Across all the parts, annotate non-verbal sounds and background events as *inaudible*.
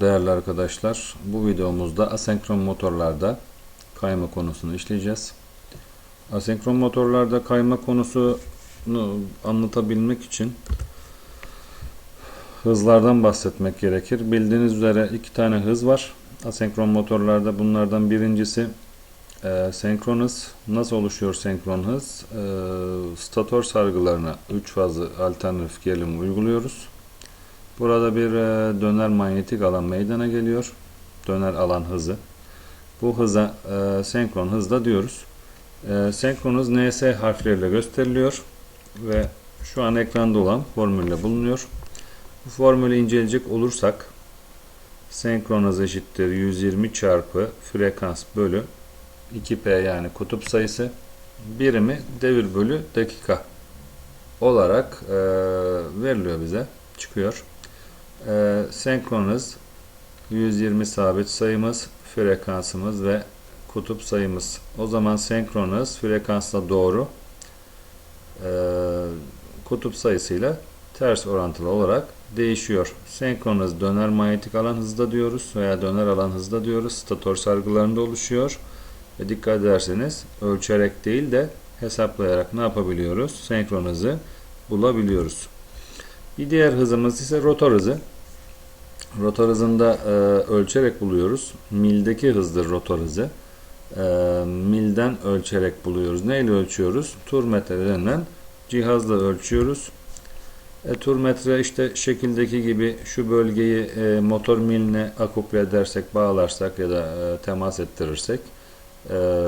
Değerli arkadaşlar, bu videomuzda asenkron motorlarda kayma konusunu işleyeceğiz. Asenkron motorlarda kayma konusunu anlatabilmek için hızlardan bahsetmek gerekir. Bildiğiniz üzere iki tane hız var. Asenkron motorlarda bunlardan birincisi e, senkron hız. Nasıl oluşuyor senkron hız? E, stator sargılarına 3 fazlı alternatif gerilim uyguluyoruz. Burada bir e, döner manyetik alan meydana geliyor. Döner alan hızı. Bu hıza e, senkron hız da diyoruz. E, senkron hız NS harfleriyle gösteriliyor ve şu an ekranda olan formülle bulunuyor. Bu formülü inceleyecek olursak senkron hız eşittir 120 çarpı frekans bölü 2P yani kutup sayısı birimi devir bölü dakika olarak e, veriliyor bize çıkıyor. E, senkron hız 120 sabit sayımız, frekansımız ve kutup sayımız. O zaman senkron hız frekansla doğru e, kutup sayısıyla ters orantılı olarak değişiyor. Senkron hız döner manyetik alan hızda diyoruz veya döner alan hızda diyoruz. Stator sargılarında oluşuyor. Ve dikkat ederseniz ölçerek değil de hesaplayarak ne yapabiliyoruz? Senkron bulabiliyoruz. Bir diğer hızımız ise rotor hızı. Rotor hızında e, ölçerek buluyoruz. Mildeki hızdır rotor hızı. E, milden ölçerek buluyoruz. Neyle ölçüyoruz? Turmetre denilen cihazla ölçüyoruz. E, turmetre işte şekildeki gibi şu bölgeyi e, motor miline akuple edersek, bağlarsak ya da e, temas ettirirsek e,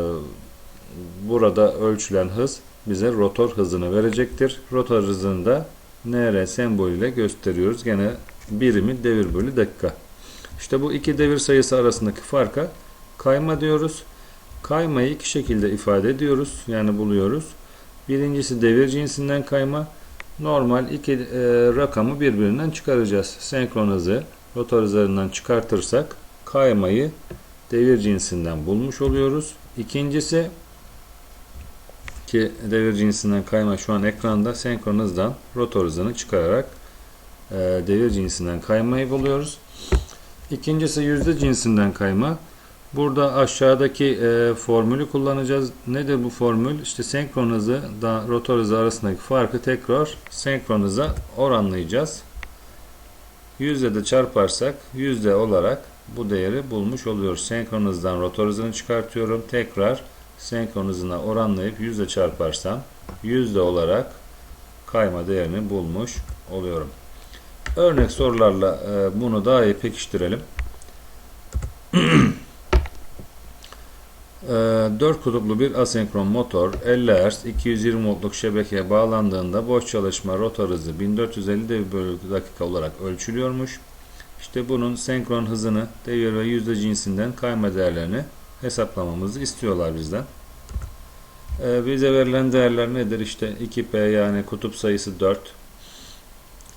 burada ölçülen hız bize rotor hızını verecektir. Rotor hızını da NR sembolüyle gösteriyoruz. Gene birimi devir bölü dakika. İşte bu iki devir sayısı arasındaki farka kayma diyoruz. Kaymayı iki şekilde ifade ediyoruz. Yani buluyoruz. Birincisi devir cinsinden kayma. Normal iki e, rakamı birbirinden çıkaracağız. Senkron hızı rotor hızlarından çıkartırsak kaymayı devir cinsinden bulmuş oluyoruz. İkincisi ki devir cinsinden kayma şu an ekranda senkron hızdan rotor hızını çıkararak e, devir cinsinden kaymayı buluyoruz. İkincisi yüzde cinsinden kayma. Burada aşağıdaki e, formülü kullanacağız. Nedir bu formül? İşte senkron hızı da rotor hızı arasındaki farkı tekrar senkron hıza oranlayacağız. Yüzde de çarparsak yüzde olarak bu değeri bulmuş oluyoruz. Senkron hızdan rotor hızını çıkartıyorum. Tekrar senkron hızına oranlayıp yüzde çarparsam yüzde olarak kayma değerini bulmuş oluyorum. Örnek sorularla e, bunu daha iyi pekiştirelim. 4 *clears throat* e, kutuplu bir asenkron motor 50 Hz 220 voltluk şebekeye bağlandığında boş çalışma rotor hızı 1450 devir bölü dakika olarak ölçülüyormuş. İşte bunun senkron hızını devir ve yüzde cinsinden kayma değerlerini hesaplamamızı istiyorlar bizden. Ee, bize verilen değerler nedir? İşte 2P yani kutup sayısı 4.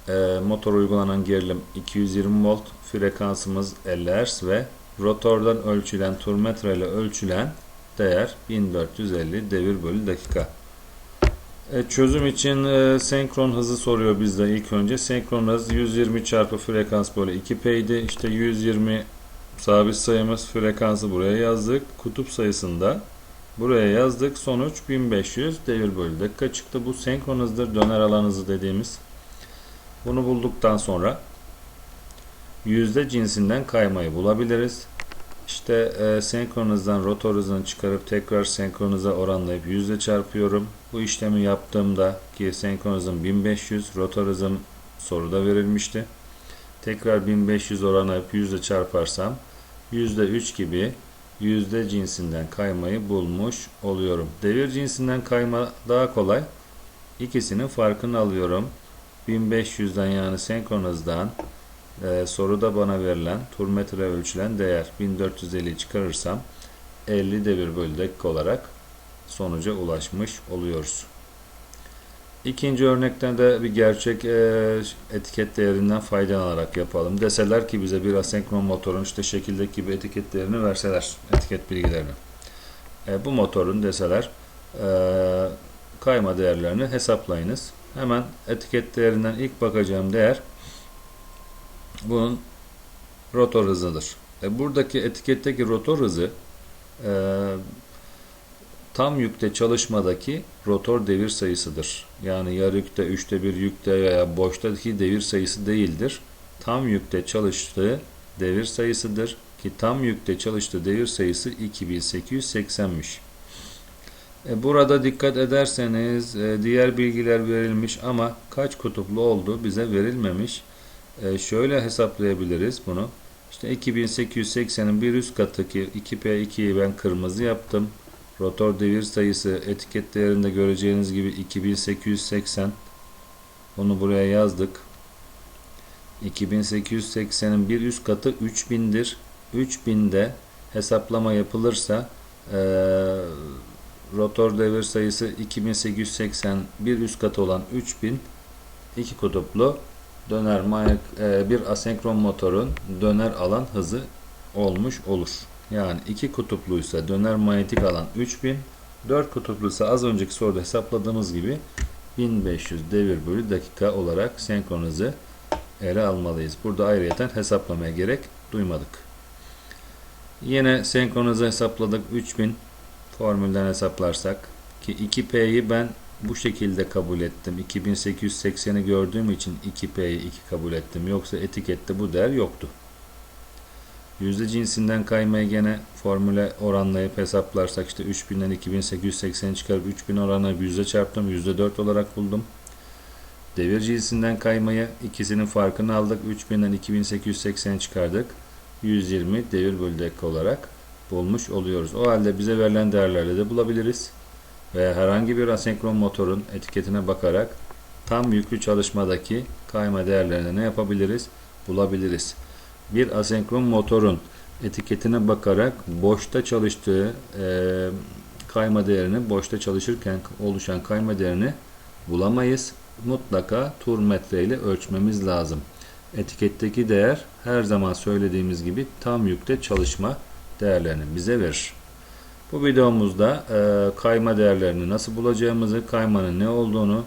Ee, motor uygulanan gerilim 220 volt. Frekansımız 50 Hz ve rotordan ölçülen turmetre ile ölçülen değer 1450 devir bölü dakika. E, çözüm için e, senkron hızı soruyor bizde ilk önce. Senkron hız 120 çarpı frekans bölü 2P idi. İşte 120 sabit sayımız frekansı buraya yazdık. Kutup sayısında buraya yazdık. Sonuç 1500 devir bölü dakika çıktı. Bu senkron hızdır. Döner alan dediğimiz. Bunu bulduktan sonra yüzde cinsinden kaymayı bulabiliriz. İşte e, senkron rotor hızını çıkarıp tekrar senkron hıza oranlayıp yüzde çarpıyorum. Bu işlemi yaptığımda ki senkron hızım 1500, rotor hızım soruda verilmişti. Tekrar 1500 oranlayıp yüzde çarparsam 3 gibi yüzde cinsinden kaymayı bulmuş oluyorum. Devir cinsinden kayma daha kolay. İkisinin farkını alıyorum. 1500'den yani senkron e, soruda bana verilen turmetre ölçülen değer 1450 çıkarırsam 50 devir bölü dakika olarak sonuca ulaşmış oluyoruz. İkinci örnekten de bir gerçek e, etiket değerinden faydalanarak yapalım. Deseler ki bize bir asenkron motorun işte şekildeki gibi etiket değerini verseler, etiket bilgilerini. E, bu motorun deseler e, kayma değerlerini hesaplayınız. Hemen etiket değerinden ilk bakacağım değer bunun rotor hızıdır. E, buradaki etiketteki rotor hızı e, tam yükte çalışmadaki rotor devir sayısıdır. Yani yarı yükte, üçte bir yükte veya boştaki devir sayısı değildir. Tam yükte çalıştığı devir sayısıdır ki tam yükte çalıştığı devir sayısı 2880'miş. E, burada dikkat ederseniz e, diğer bilgiler verilmiş ama kaç kutuplu olduğu bize verilmemiş. E, şöyle hesaplayabiliriz bunu. İşte 2880'in bir üst katı ki 2P2'yi ben kırmızı yaptım. Rotor devir sayısı etiket değerinde göreceğiniz gibi 2880. Onu buraya yazdık. 2880'in bir üst katı 3000'dir. 3000'de hesaplama yapılırsa eee rotor devir sayısı 2880 bir üst katı olan 3000 iki kutuplu döner manyak e, bir asenkron motorun döner alan hızı olmuş olur. Yani iki kutupluysa döner manyetik alan 3000 4 kutupluysa az önceki soruda hesapladığımız gibi 1500 devir bölü dakika olarak senkron hızı ele almalıyız. Burada ayrıyeten hesaplamaya gerek duymadık. Yine senkron hızı hesapladık 3000 formülden hesaplarsak ki 2P'yi ben bu şekilde kabul ettim. 2880'i gördüğüm için 2P'yi 2 kabul ettim. Yoksa etikette bu değer yoktu. Yüzde cinsinden kaymayı gene formüle oranlayıp hesaplarsak işte 3000'den 2880'i çıkarıp 3000 oranla yüzde çarptım. Yüzde 4 olarak buldum. Devir cinsinden kaymayı ikisinin farkını aldık. 3000'den 2880 çıkardık. 120 devir bölü dakika olarak bulmuş oluyoruz. O halde bize verilen değerlerle de bulabiliriz. Veya herhangi bir asenkron motorun etiketine bakarak tam yüklü çalışmadaki kayma değerlerini ne yapabiliriz? Bulabiliriz. Bir asenkron motorun etiketine bakarak boşta çalıştığı e, kayma değerini, boşta çalışırken oluşan kayma değerini bulamayız. Mutlaka tur metre ile ölçmemiz lazım. Etiketteki değer her zaman söylediğimiz gibi tam yükte çalışma değerlerini bize verir. Bu videomuzda e, kayma değerlerini nasıl bulacağımızı, kaymanın ne olduğunu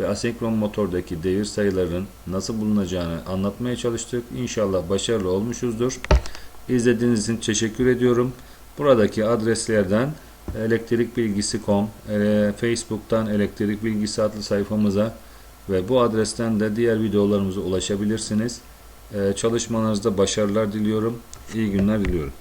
ve asenkron motordaki devir sayılarının nasıl bulunacağını anlatmaya çalıştık. İnşallah başarılı olmuşuzdur. İzlediğiniz için teşekkür ediyorum. Buradaki adreslerden elektrikbilgisi.com, e, Facebook'tan elektrik bilgisi adlı sayfamıza ve bu adresten de diğer videolarımıza ulaşabilirsiniz. E, çalışmalarınızda başarılar diliyorum. İyi günler diliyorum.